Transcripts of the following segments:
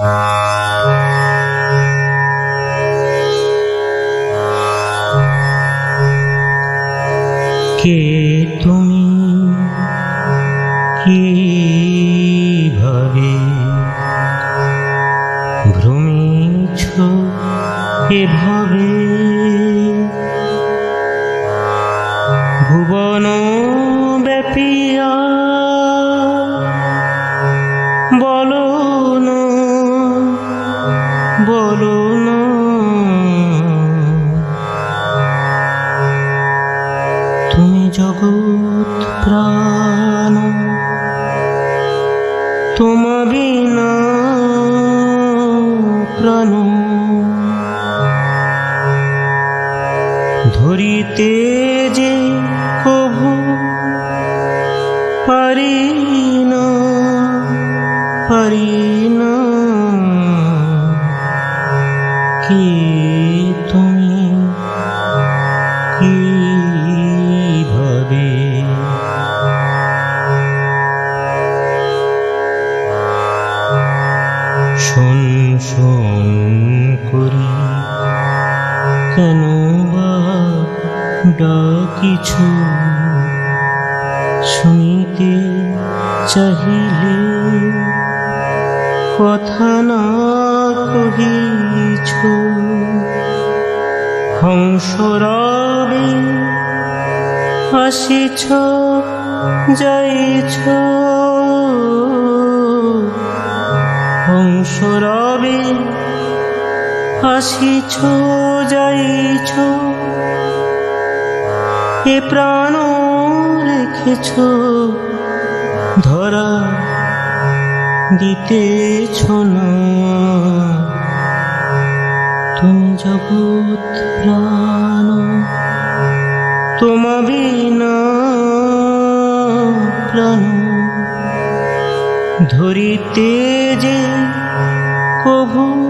কে তুমি কি ভাবে ভ্রমিছ এভাবে তুমি জগৎ প্রাণ। তোমা বিনা প্রাণ। ধরিতে যে কভু পারি না পারি না। কি তুমি করি। কেন বা ডাকিছ? শুনিতে চাহিলে কথা না কহিছ? হংসরবে আসিছ যাইছ। হংসরবে আসিছ যাইছ এ প্রাণ রেখেছ, ধরা দিতেছ তুমি জগৎ প্রাণ তোমা বিনা প্রাণ, ধরিতে যে কভু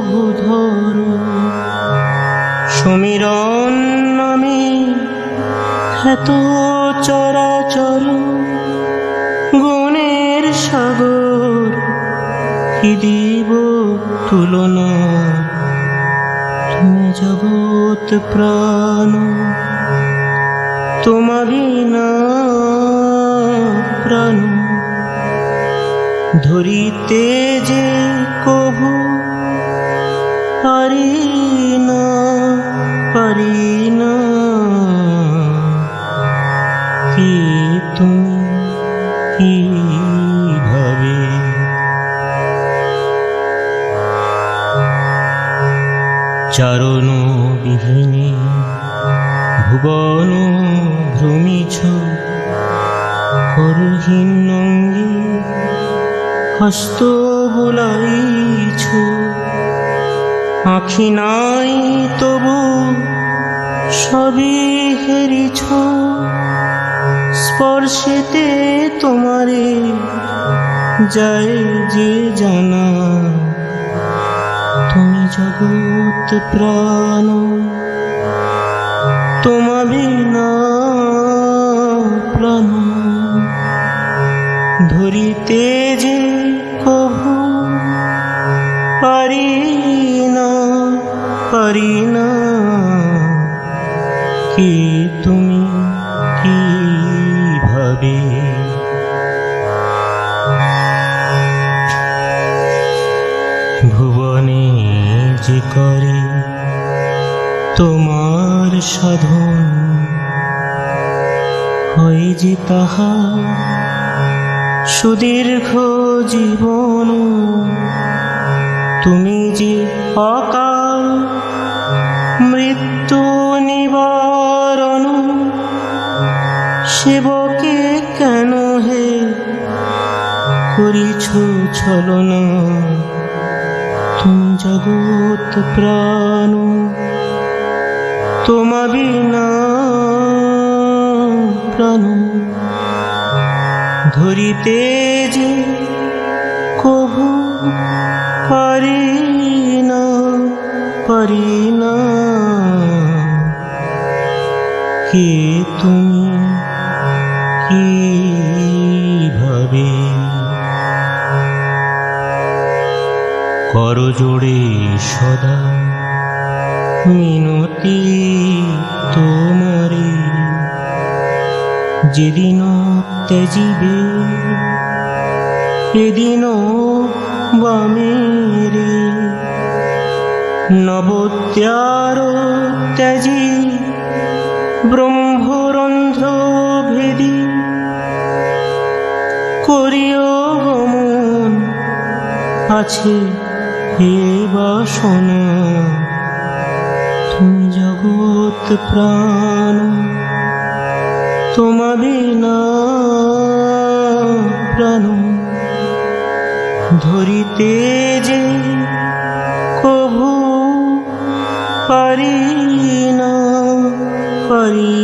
ভূধর সমীরণ নামে খ্যাত চরাচর গুণের সাগর কি দিব তুলনা? তুমি জগৎ প্রাণ তোমা বিনা প্রাণ। ধরিতে যে চারণ বিহীনে ভুবন ভ্রমিছ করহীন হস্ত বুলাইছ আখি নাই তবু সবই হেরিছ, স্পর্শেতে তোমারে যায় যে জানা জগৎ প্রাণ। তোমা বিনা প্রাণ। ধরিতে যে কভু পারি না পারি না। কি তুমি তোমার সাধন হয় যে তাহা সুদীর্ঘ জীবন। তুমি যে অকাল মৃত্যু নিবারণ, সেবকে কেন হে করিছ ছলনা? তুমি জগৎ প্রাণ। তোমা না প্রাণ ধরিতে যে কভু পারি না পারি না। কে তুমি, কি ভাবে? করজোড়ে সদা মিনতি তোমারে। যেদিন ত্যাজিবে এদিন বামেরে নবত্যার ত্যাজি ব্রহ্মরন্ধ্র ভেদি। করিও গমন আছে হে বাসনা। প্রাণ তোমারই না প্রাণ ধরিতে যে কবু পারি না পারি